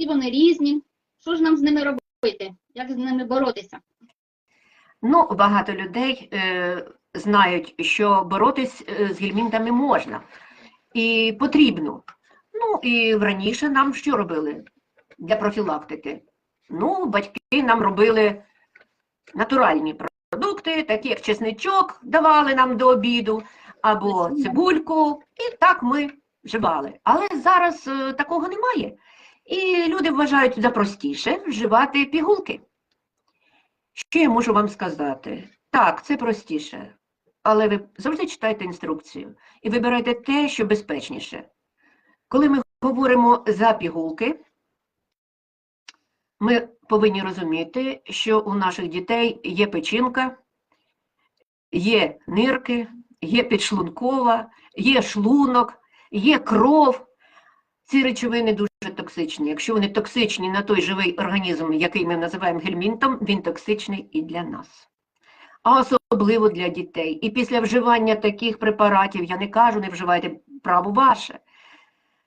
всі вони різні. Що ж нам з ними робити? Як з ними боротися? Ну, багато людей е, знають, що боротись е, з гельмінтами можна і потрібно. Ну, і раніше нам що робили для профілактики? Ну, батьки нам робили натуральні продукти, такі як чесничок давали нам до обіду, або цибульку, і так ми вживали. Але зараз е, такого немає. І люди вважають за простіше вживати пігулки. Що я можу вам сказати? Так, це простіше, але ви завжди читайте інструкцію і вибирайте те, що безпечніше. Коли ми говоримо за пігулки, ми повинні розуміти, що у наших дітей є печінка, є нирки, є підшлункова, є шлунок, є кров. Ці речовини дуже токсичні. Якщо вони токсичні на той живий організм, який ми називаємо гельмінтом, він токсичний і для нас. А особливо для дітей. І після вживання таких препаратів, я не кажу, не вживайте право ваше.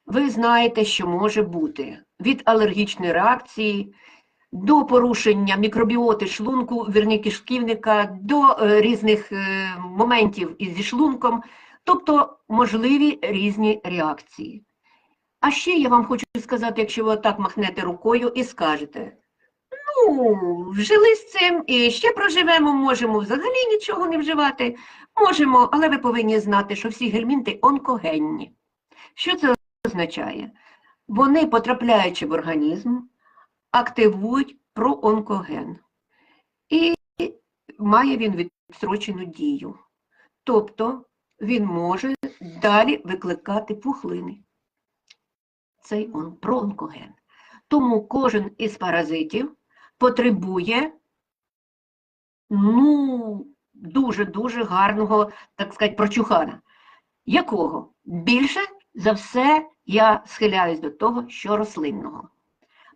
Ви знаєте, що може бути від алергічної реакції до порушення мікробіоти шлунку, вірні кишківника, до е, різних е, моментів із шлунком, тобто можливі різні реакції. А ще я вам хочу сказати, якщо ви отак махнете рукою і скажете, ну, вжили з цим і ще проживемо, можемо взагалі нічого не вживати, можемо, але ви повинні знати, що всі гельмінти онкогенні. Що це означає? Вони, потрапляючи в організм, активують проонкоген. І має він відстрочену дію. Тобто він може далі викликати пухлини цей он, проонкоген. Тому кожен із паразитів потребує ну, дуже-дуже гарного, так сказати, прочухана. Якого? Більше за все я схиляюсь до того, що рослинного.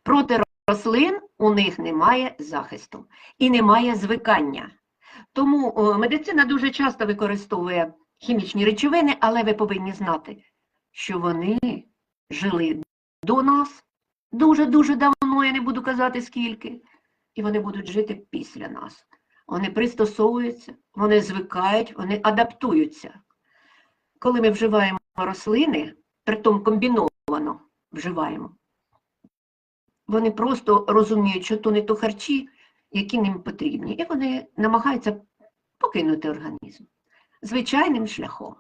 Проти рослин у них немає захисту і немає звикання. Тому медицина дуже часто використовує хімічні речовини, але ви повинні знати, що вони жили до нас дуже-дуже давно, я не буду казати скільки, і вони будуть жити після нас. Вони пристосовуються, вони звикають, вони адаптуються. Коли ми вживаємо рослини, притом комбіновано вживаємо, вони просто розуміють, що то не то харчі, які їм потрібні, і вони намагаються покинути організм звичайним шляхом.